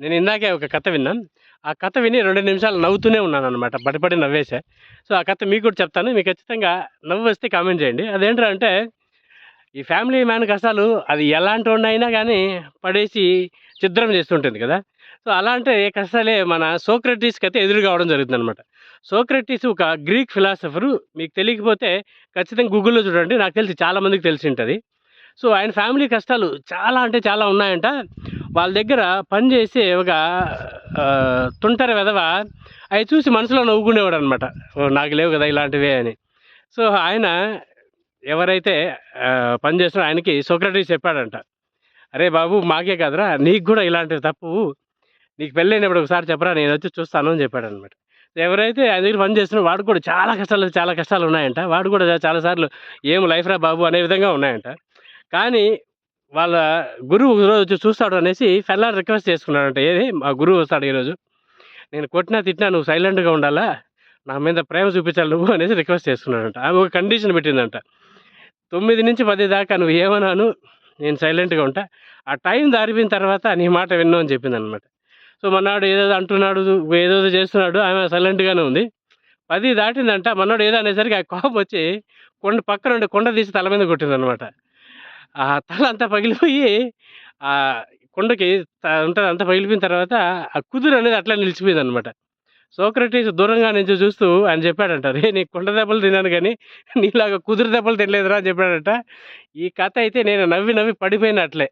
నేను ఇందాకే ఒక కథ విన్నాను. ఆ కథ విని రెండు నిమిషాలు నవ్వుతూనే ఉన్నాను అనమాట పడిపడి నవ్వేసే సో ఆ కథ మీకు కూడా చెప్తాను. మీకు ఖచ్చితంగా నవ్వు వస్తే కామెంట్ చేయండి. అదేంటంటే ఈ ఫ్యామిలీ మ్యాన్ కష్టాలు అది ఎలాంటి అయినా కానీ పడేసి చిత్రం చేస్తుంటుంది కదా. సో అలాంటి కష్టాలే మన సోక్రటీస్కి అయితే ఎదురు కావడం జరుగుతుంది అనమాట సోక్రటీస్ ఒక గ్రీక్ ఫిలాసఫరు. మీకు తెలియకపోతే ఖచ్చితంగా గూగుల్లో చూడండి. నాకు తెలిసి చాలామందికి తెలిసి ఉంటుంది. సో ఆయన ఫ్యామిలీ కష్టాలు చాలా అంటే చాలా ఉన్నాయంట. వాళ్ళ దగ్గర పని చేసే ఒక తుంటరి వెధవ అవి చూసి మనసులో నవ్వుకునేవాడు అనమాట నాకు లేవు కదా ఇలాంటివే అని. సో ఆయన ఎవరైతే పనిచేస్తున్నారో పని చేస్తున్నారో ఆయనకి సోక్రటీస్ చెప్పాడంట. అరే బాబు మాకే కాదురా నీకు కూడా ఇలాంటివి తప్పు. నీకు పెళ్ళైనప్పుడు ఒకసారి చెప్పరా నేను వచ్చి చూస్తాను అని చెప్పాడు అనమాట ఎవరైతే ఆయన దగ్గర పని చేస్తున్నారో వాడు కూడా చాలా కష్టాలు చాలా కష్టాలు ఉన్నాయంట. వాడు కూడా చాలాసార్లు ఏం లైఫ్ రా బాబు అనే విధంగా ఉన్నాయంట. కానీ వాళ్ళ గురువు రోజు వచ్చి చూస్తాడు అనేసి ఫెల్లార్ రిక్వెస్ట్ చేసుకున్నాడంట. ఏది? మా గురువు వస్తాడు ఈరోజు. నేను కొట్టినా తిట్టినా నువ్వు సైలెంట్గా ఉండాలా? నా మీద ప్రేమ చూపించాలి నువ్వు అనేసి రిక్వెస్ట్ చేసుకున్నాడంట. ఆమె ఒక కండిషన్ పెట్టిందంట. తొమ్మిది నుంచి పది దాకా నువ్వు ఏమన్నాను? నేను సైలెంట్గా ఉంటా. ఆ టైం దారిపోయిన తర్వాత నీ మాట విన్నావు అని చెప్పింది అనమాట సో మన్నాడు ఏదో అంటున్నాడు ఏదో చేస్తున్నాడు ఆమె సైలెంట్గానే ఉంది. పది దాటిందంట. మన్నాడు ఏదో అనేసరికి ఆ కోపం వచ్చి కొండ పక్కన ఉండి కొండ తీసి తల మీద కొట్టిందనమాట. ఆ తల అంతా పగిలిపోయి ఆ కొండకి త- ఉంటుంది అంతా పగిలిపోయిన తర్వాత ఆ కుదురు అనేది అట్లా నిలిచిపోయింది అనమాట సోక్రటీస్ దూరంగా నుంచి చూస్తూ ఆయన చెప్పాడంట రే నీ కొండ దెబ్బలు తిన్నాను కానీ నీలాగా కుదురు దెబ్బలు తినలేదురా అని చెప్పాడంట. ఈ కథ అయితే నేను నవ్వి నవ్వి పడిపోయిన అట్లే